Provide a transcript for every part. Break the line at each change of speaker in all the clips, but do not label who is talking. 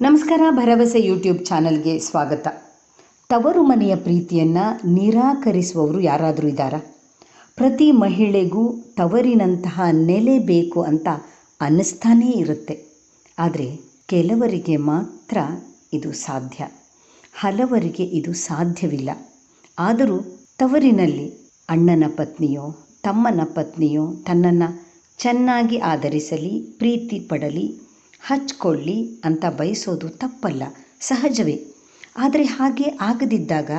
ನಮಸ್ಕಾರ, ಭರವಸೆ ಯೂಟ್ಯೂಬ್ ಚಾನಲ್ಗೆ ಸ್ವಾಗತ. ತವರು ಮನೆಯ ಪ್ರೀತಿಯನ್ನು ನಿರಾಕರಿಸುವವರು ಯಾರಾದರೂ ಇದ್ದಾರಾ? ಪ್ರತಿ ಮಹಿಳೆಗೂ ತವರಿನಂತಹ ನೆಲೆ ಬೇಕು ಅಂತ ಅನ್ನಿಸ್ತಾನೇ ಇರುತ್ತೆ. ಆದರೆ ಕೆಲವರಿಗೆ ಮಾತ್ರ ಇದು ಸಾಧ್ಯ. ಹಲವರಿಗೆ ಇದು ಸಾಧ್ಯವಿಲ್ಲ. ಆದರೂ ತವರಿನಲ್ಲಿ ಅಣ್ಣನ ಪತ್ನಿಯೋ, ತಮ್ಮನ ಪತ್ನಿಯೋ ತನ್ನನ್ನು ಚೆನ್ನಾಗಿ ಆಧರಿಸಲಿ, ಪ್ರೀತಿ ಪಡಲಿ ಹಚ್ಕೊಳ್ಳಿ ಅಂತ ಬಯಸೋದು ತಪ್ಪಲ್ಲ, ಸಹಜವೇ. ಆದರೆ ಹಾಗೆ ಆಗದಿದ್ದಾಗ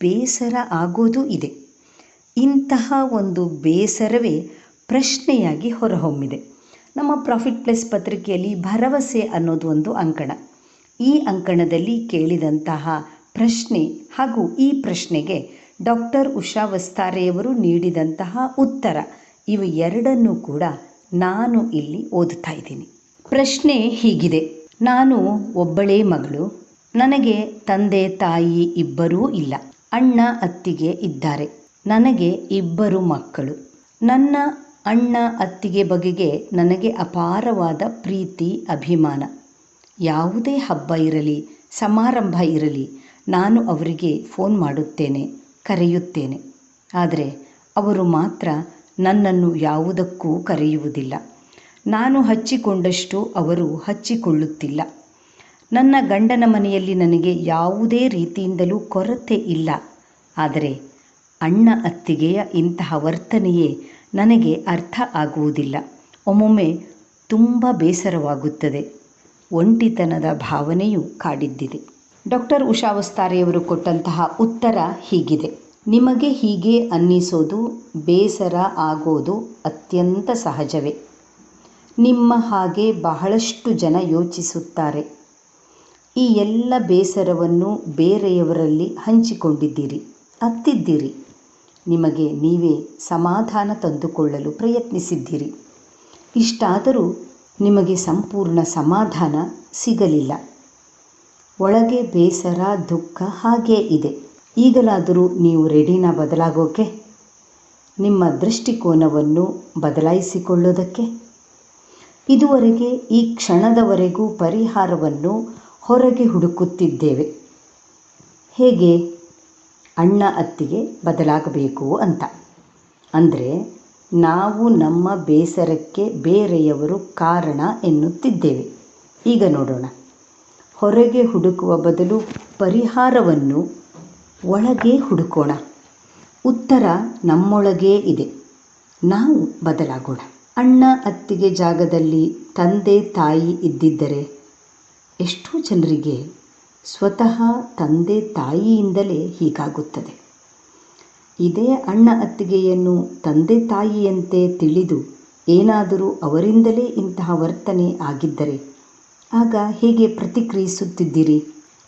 ಬೇಸರ ಆಗೋದು ಇದೆ. ಇಂತಹ ಒಂದು ಬೇಸರವೇ ಪ್ರಶ್ನೆಯಾಗಿ ಹೊರಹೊಮ್ಮಿದೆ. ನಮ್ಮ ಪ್ರಾಫಿಟ್ ಪ್ಲಸ್ ಪತ್ರಿಕೆಯಲ್ಲಿ ಭರವಸೆ ಅನ್ನೋದು ಒಂದು ಅಂಕಣ. ಈ ಅಂಕಣದಲ್ಲಿ ಕೇಳಿದಂತಹ ಪ್ರಶ್ನೆ ಹಾಗೂ ಈ ಪ್ರಶ್ನೆಗೆ ಡಾಕ್ಟರ್ ಉಷಾ ವಸ್ತಾರೆಯವರು ನೀಡಿದಂತಹ ಉತ್ತರ. ಇವು ಎರಡನ್ನೂ ಕೂಡ ನಾನು ಇಲ್ಲಿ ಓದುತ್ತಾ ಇದ್ದೀನಿ. ಪ್ರಶ್ನೆ ಹೀಗಿದೆ. ನಾನು ಒಬ್ಬಳೇ ಮಗಳು. ನನಗೆ ತಂದೆ ತಾಯಿ ಇಬ್ಬರೂ ಇಲ್ಲ. ಅಣ್ಣ ಅತ್ತಿಗೆ ಇದ್ದಾರೆ. ನನಗೆ ಇಬ್ಬರು ಮಕ್ಕಳು. ನನ್ನ ಅಣ್ಣ ಅತ್ತಿಗೆ ಬಗೆಗೆ ನನಗೆ ಅಪಾರವಾದ ಪ್ರೀತಿ, ಅಭಿಮಾನ. ಯಾವುದೇ ಹಬ್ಬ ಇರಲಿ, ಸಮಾರಂಭ ಇರಲಿ, ನಾನು ಅವರಿಗೆ ಫೋನ್ ಮಾಡುತ್ತೇನೆ, ಕರೆಯುತ್ತೇನೆ. ಆದರೆ ಅವರು ಮಾತ್ರ ನನ್ನನ್ನು ಯಾವುದಕ್ಕೂ ಕರೆಯುವುದಿಲ್ಲ. ನಾನು ಹಚ್ಚಿಕೊಂಡಷ್ಟು ಅವರು ಹಚ್ಚಿಕೊಳ್ಳುತ್ತಿಲ್ಲ. ನನ್ನ ಗಂಡನ ಮನೆಯಲ್ಲಿ ನನಗೆ ಯಾವುದೇ ರೀತಿಯಿಂದಲೂ ಕೊರತೆ ಇಲ್ಲ. ಆದರೆ ಅಣ್ಣ ಅತ್ತಿಗೆಯ ಇಂತಹ ವರ್ತನೆಯೇ ನನಗೆ ಅರ್ಥ ಆಗುವುದಿಲ್ಲ. ಒಮ್ಮೊಮ್ಮೆ ತುಂಬ ಬೇಸರವಾಗುತ್ತದೆ. ಒಂಟಿತನದ ಭಾವನೆಯು ಕಾಡಿದ್ದಿದೆ. ಡಾಕ್ಟರ್ ಉಷಾ ವಸ್ತಾರೆಯವರು ಕೊಟ್ಟಂತಹ ಉತ್ತರ ಹೀಗಿದೆ. ನಿಮಗೆ ಹೀಗೆ ಅನ್ನಿಸೋದು, ಬೇಸರ ಆಗೋದು ಅತ್ಯಂತ ಸಹಜವೇ. ನಿಮ್ಮ ಹಾಗೆ ಬಹಳಷ್ಟು ಜನ ಯೋಚಿಸುತ್ತಾರೆ. ಈ ಎಲ್ಲ ಬೇಸರವನ್ನು ಬೇರೆಯವರಲ್ಲಿ ಹಂಚಿಕೊಂಡಿದ್ದೀರಿ, ಅತ್ತಿದ್ದೀರಿ. ನಿಮಗೆ ನೀವೇ ಸಮಾಧಾನ ತಂದುಕೊಳ್ಳಲು ಪ್ರಯತ್ನಿಸಿದ್ದೀರಿ. ಇಷ್ಟಾದರೂ ನಿಮಗೆ ಸಂಪೂರ್ಣ ಸಮಾಧಾನ ಸಿಗಲಿಲ್ಲ. ಒಳಗೆ ಬೇಸರ, ದುಃಖ ಹಾಗೇ ಇದೆ. ಈಗಲಾದರೂ ನೀವು ರೆಡಿನ ಬದಲಾಗೋಕೆ, ನಿಮ್ಮ ದೃಷ್ಟಿಕೋನವನ್ನು ಬದಲಾಯಿಸಿಕೊಳ್ಳೋದಕ್ಕೆ ಇದುವರೆಗೆ ಈ ಕ್ಷಣದವರೆಗೂ ಪರಿಹಾರವನ್ನು ಹೊರಗೆ ಹುಡುಕುತ್ತಿದ್ದೇವೆ. ಹೇಗೆ? ಅಣ್ಣ ಅತ್ತಿಗೆ ಬದಲಾಗಬೇಕು ಅಂತ. ಅಂದರೆ ನಾವು ನಮ್ಮ ಬೇಸರಕ್ಕೆ ಬೇರೆಯವರು ಕಾರಣ ಎನ್ನುತ್ತಿದ್ದೇವೆ. ಈಗ ನೋಡೋಣ. ಹೊರಗೆ ಹುಡುಕುವ ಬದಲು ಪರಿಹಾರವನ್ನು ಒಳಗೆ ಹುಡುಕೋಣ. ಉತ್ತರ ನಮ್ಮೊಳಗೇ ಇದೆ. ನಾವು ಬದಲಾಗೋಣ. ಅಣ್ಣ ಅತ್ತಿಗೆ ಜಾಗದಲ್ಲಿ ತಂದೆ ತಾಯಿ ಇದ್ದಿದ್ದರೆ ಎಷ್ಟೋ ಜನರಿಗೆ ಸ್ವತಃ ತಂದೆ ತಾಯಿಯಿಂದಲೇ ಹೀಗಾಗುತ್ತದೆ. ಇದೇ ಅಣ್ಣ ಅತ್ತಿಗೆಯನ್ನು ತಂದೆ ತಾಯಿಯಂತೆ ತಿಳಿದು ಏನಾದರೂ ಅವರಿಂದಲೇ ಇಂತಹ ವರ್ತನೆ ಆಗಿದ್ದರೆ ಆಗ ಹೇಗೆ ಪ್ರತಿಕ್ರಿಯಿಸುತ್ತಿದ್ದೀರಿ?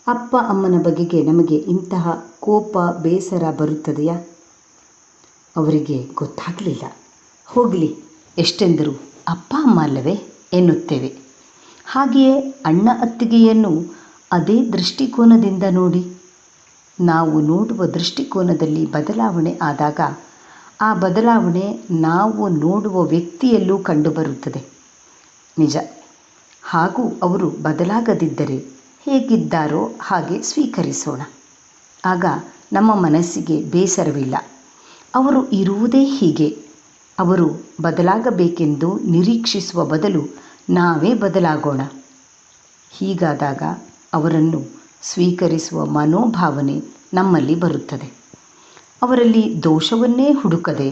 ಅಪ್ಪ ಅಮ್ಮನ ಬಗೆಗೆ ನಮಗೆ ಇಂತಹ ಕೋಪ, ಬೇಸರ ಬರುತ್ತದೆಯಾ? ಅವರಿಗೆ ಗೊತ್ತಾಗಲಿಲ್ಲ. ಹೋಗಲಿ. ಎಷ್ಟೆಂದರೂ ಅಪ್ಪ ಅಮ್ಮ ಅಲ್ಲವೇ ಎನ್ನುತ್ತೇವೆ. ಹಾಗೆಯೇ ಅಣ್ಣ ಅತ್ತಿಗೆಯನ್ನು ಅದೇ ದೃಷ್ಟಿಕೋನದಿಂದ ನೋಡಿ. ನಾವು ನೋಡುವ ದೃಷ್ಟಿಕೋನದಲ್ಲಿ ಬದಲಾವಣೆ ಆದಾಗ ಆ ಬದಲಾವಣೆ ನಾವು ನೋಡುವ ವ್ಯಕ್ತಿಯಲ್ಲೂ ಕಂಡುಬರುತ್ತದೆ. ನಿಜ. ಹಾಗೂ ಅವರು ಬದಲಾಗದಿದ್ದರೆ ಹೇಗಿದ್ದಾರೋ ಹಾಗೆ ಸ್ವೀಕರಿಸೋಣ. ಆಗ ನಮ್ಮ ಮನಸ್ಸಿಗೆ ಬೇಸರವಿಲ್ಲ. ಅವರು ಇರುವುದೇ ಹೀಗೆ. ಅವರು ಬದಲಾಗಬೇಕೆಂದು ನಿರೀಕ್ಷಿಸುವ ಬದಲು ನಾವೇ ಬದಲಾಗೋಣ. ಹೀಗಾದಾಗ ಅವರನ್ನು ಸ್ವೀಕರಿಸುವ ಮನೋಭಾವನೆ ನಮ್ಮಲ್ಲಿ ಬರುತ್ತದೆ. ಅವರಲ್ಲಿ ದೋಷವನ್ನೇ ಹುಡುಕದೆ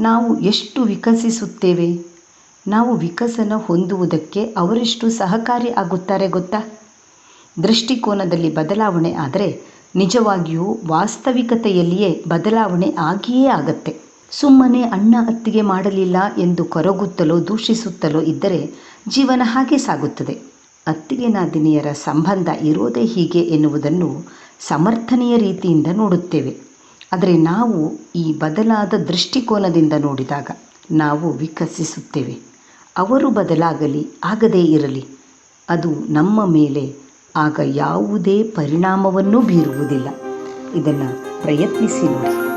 ನಾವು ಎಷ್ಟು ವಿಕಸಿಸುತ್ತೇವೆ? ನಾವು ವಿಕಸನ ಹೊಂದುವುದಕ್ಕೆ ಅವರೆಷ್ಟು ಸಹಕಾರಿ ಆಗುತ್ತಾರೆ ಗೊತ್ತಾ? ದೃಷ್ಟಿಕೋನದಲ್ಲಿ ಬದಲಾವಣೆ ಆದರೆ ನಿಜವಾಗಿಯೂ ವಾಸ್ತವಿಕತೆಯಲ್ಲಿಯೇ ಬದಲಾವಣೆ ಆಗಿಯೇ ಆಗತ್ತೆ. ಸುಮ್ಮನೆ ಅಣ್ಣ ಅತ್ತಿಗೆ ಮಾಡಲಿಲ್ಲ ಎಂದು ಕೊರಗುತ್ತಲೋ ದೂಷಿಸುತ್ತಲೋ ಇದ್ದರೆ ಜೀವನ ಹಾಗೆ ಸಾಗುತ್ತದೆ. ಅತ್ತಿಗೆ ನಾದಿನಿಯರ ಸಂಬಂಧ ಇರೋದೇ ಹೀಗೆ ಎನ್ನುವುದನ್ನು ಸಮರ್ಥನೀಯ ರೀತಿಯಿಂದ ನೋಡುತ್ತೇವೆ. ಆದರೆ ನಾವು ಈ ಬದಲಾದ ದೃಷ್ಟಿಕೋನದಿಂದ ನೋಡಿದಾಗ ನಾವು ವಿಕಸಿಸುತ್ತೇವೆ. ಅವರು ಬದಲಾಗಲಿ, ಆಗದೇ ಇರಲಿ. ಅದು ನಮ್ಮ ಮೇಲೆ ಆಗ ಯಾವುದೇ ಪರಿಣಾಮವನ್ನು ಬೀರುವುದಿಲ್ಲ. ಇದನ್ನು ಪ್ರಯತ್ನಿಸಿ ನೋಡಿ.